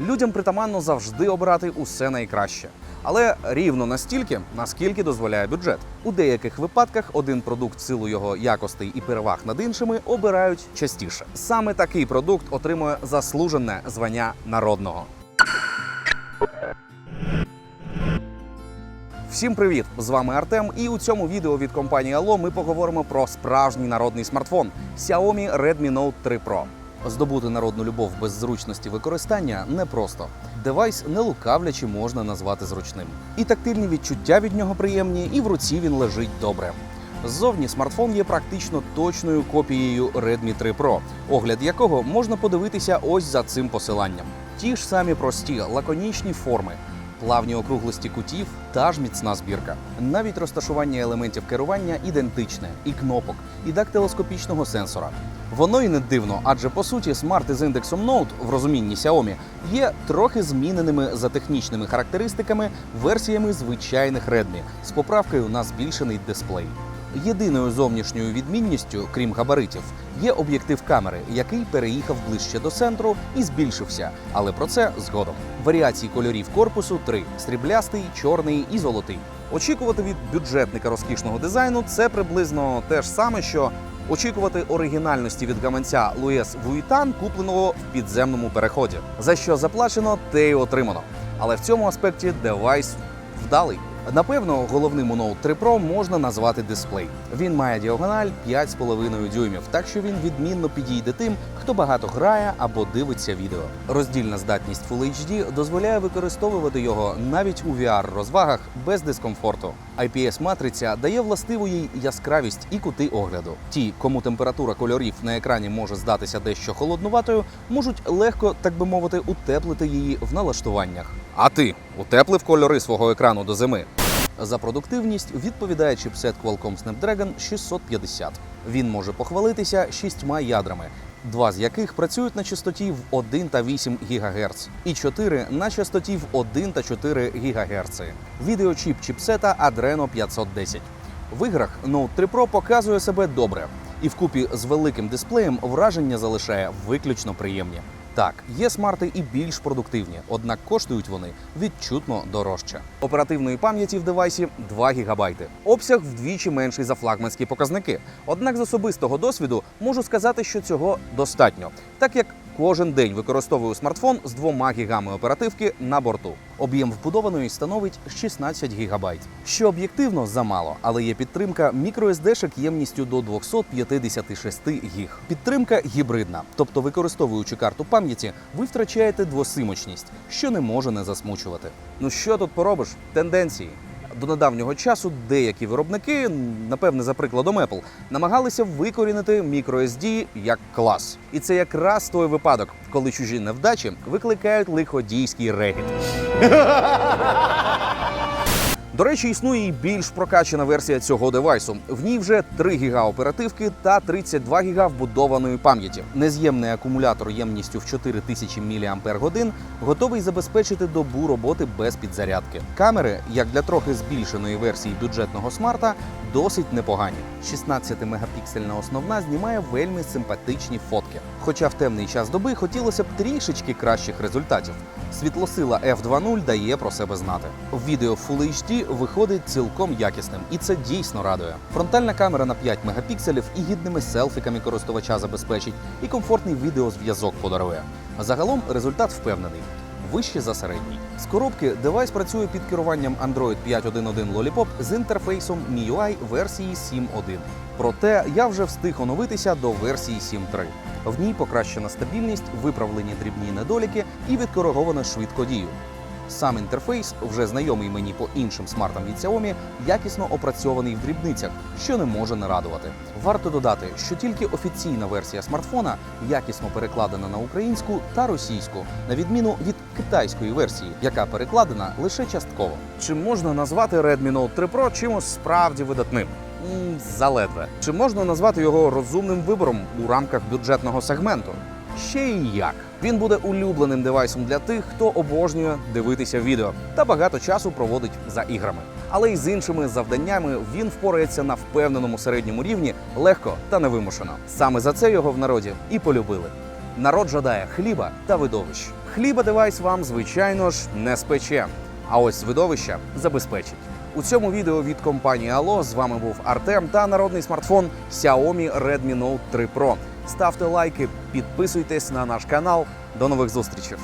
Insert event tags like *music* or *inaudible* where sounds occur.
Людям притаманно завжди обирати усе найкраще. Але рівно настільки, наскільки дозволяє бюджет. У деяких випадках один продукт силу його якостей і переваг над іншими обирають частіше. Саме такий продукт отримує заслужене звання народного. Всім привіт! З вами Артем. І у цьому відео від компанії Allo ми поговоримо про справжній народний смартфон Xiaomi Redmi Note 3 Pro. Здобути народну любов без зручності використання непросто. Девайс не лукавлячи можна назвати зручним. І тактильні відчуття від нього приємні, і в руці він лежить добре. Ззовні смартфон є практично точною копією Redmi 3 Pro, огляд якого можна подивитися ось за цим посиланням. Ті ж самі прості, лаконічні форми, плавні округлості кутів та ж міцна збірка. Навіть розташування елементів керування ідентичне, і кнопок, і дактилоскопічного сенсора. Воно і не дивно, адже по суті смарти з індексом Note в розумінні Xiaomi є трохи зміненими за технічними характеристиками версіями звичайних Redmi з поправкою на збільшений дисплей. Єдиною зовнішньою відмінністю, крім габаритів, є об'єктив камери, який переїхав ближче до центру і збільшився. Але про це згодом. Варіацій кольорів корпусу три: сріблястий, чорний і золотий. Очікувати від бюджетника розкішного дизайну це приблизно те ж саме, що очікувати оригінальності від гаманця Луєс Вуїтан, купленого в підземному переході. За що заплачено, те й отримано. Але в цьому аспекті девайс вдалий. Напевно, головним у Note 3 Pro можна назвати дисплей. Він має діагональ 5,5 дюймів, так що він відмінно підійде тим, хто багато грає або дивиться відео. Роздільна здатність Full HD дозволяє використовувати його навіть у VR-розвагах без дискомфорту. IPS-матриця дає властиву їй яскравість і кути огляду. Ті, кому температура кольорів на екрані може здатися дещо холоднуватою, можуть легко, так би мовити, утеплити її в налаштуваннях. А ти утеплив кольори свого екрану до зими? За продуктивність відповідає чіпсет Qualcomm Snapdragon 650. Він може похвалитися шістьма ядрами, два з яких працюють на частоті в 1 та 8 ГГц, і чотири на частоті в 1 та 4 ГГц. Відеочіп чіпсета Adreno 510. В іграх Note 3 Pro показує себе добре, і вкупі з великим дисплеєм враження залишає виключно приємні. Так, є смарти і більш продуктивні, однак коштують вони відчутно дорожче. Оперативної пам'яті в девайсі 2 ГБ. Обсяг вдвічі менший за флагманські показники. Однак з особистого досвіду можу сказати, що цього достатньо, так як кожен день використовую смартфон з двома гігами оперативки на борту. Об'єм вбудованої становить 16 ГБ. Що об'єктивно замало, але є підтримка microSD-шек ємністю до 256 гіг. Підтримка гібридна, тобто використовуючи карту пам'яті, ви втрачаєте двосимочність, що не може не засмучувати. Ну що тут поробиш? Тенденції. До недавнього часу деякі виробники, напевне, за прикладом Apple, намагалися викорінити microSD як клас. І це якраз той випадок, коли чужі невдачі викликають лиходійський регіт. *laughs* До речі, існує і більш прокачена версія цього девайсу. В ній вже 3 ГБ оперативки та 32 ГБ вбудованої пам'яті. Нез'ємний акумулятор ємністю в 4000 мАч готовий забезпечити добу роботи без підзарядки. Камери, як для трохи збільшеної версії бюджетного смарта, досить непогані. 16-мегапіксельна основна знімає вельми симпатичні фотки. Хоча в темний час доби хотілося б трішечки кращих результатів. Світлосила F2.0 дає про себе знати. Відео Full HD виходить цілком якісним, і це дійсно радує. Фронтальна камера на 5 мегапікселів і гідними селфіками користувача забезпечить, і комфортний відеозв'язок подарує. Загалом результат впевнений. Вище за середній. З коробки девайс працює під керуванням Android 5.1.1 Lollipop з інтерфейсом MIUI версії 7.1. Проте я вже встиг оновитися до версії 7.3. В ній покращена стабільність, виправлені дрібні недоліки і відкориговано швидкодію. Сам інтерфейс, вже знайомий мені по іншим смартам від Xiaomi, якісно опрацьований в дрібницях, що не може не радувати. Варто додати, що тільки офіційна версія смартфона якісно перекладена на українську та російську, на відміну від китайської версії, яка перекладена лише частково. Чи можна назвати Redmi Note 3 Pro чимось справді видатним? Заледве. Чи можна назвати його розумним вибором у рамках бюджетного сегменту? Ще й як. Він буде улюбленим девайсом для тих, хто обожнює дивитися відео та багато часу проводить за іграми. Але й з іншими завданнями він впорається на впевненому середньому рівні легко та невимушено. Саме за це його в народі і полюбили. Народ жадає хліба та видовищ. Хліба девайс вам, звичайно ж, не спече. А ось видовища забезпечить. У цьому відео від компанії Allo з вами був Артем та народний смартфон Xiaomi Redmi Note 3 Pro. Ставте лайки, підписуйтесь на наш канал. До нових зустрічей!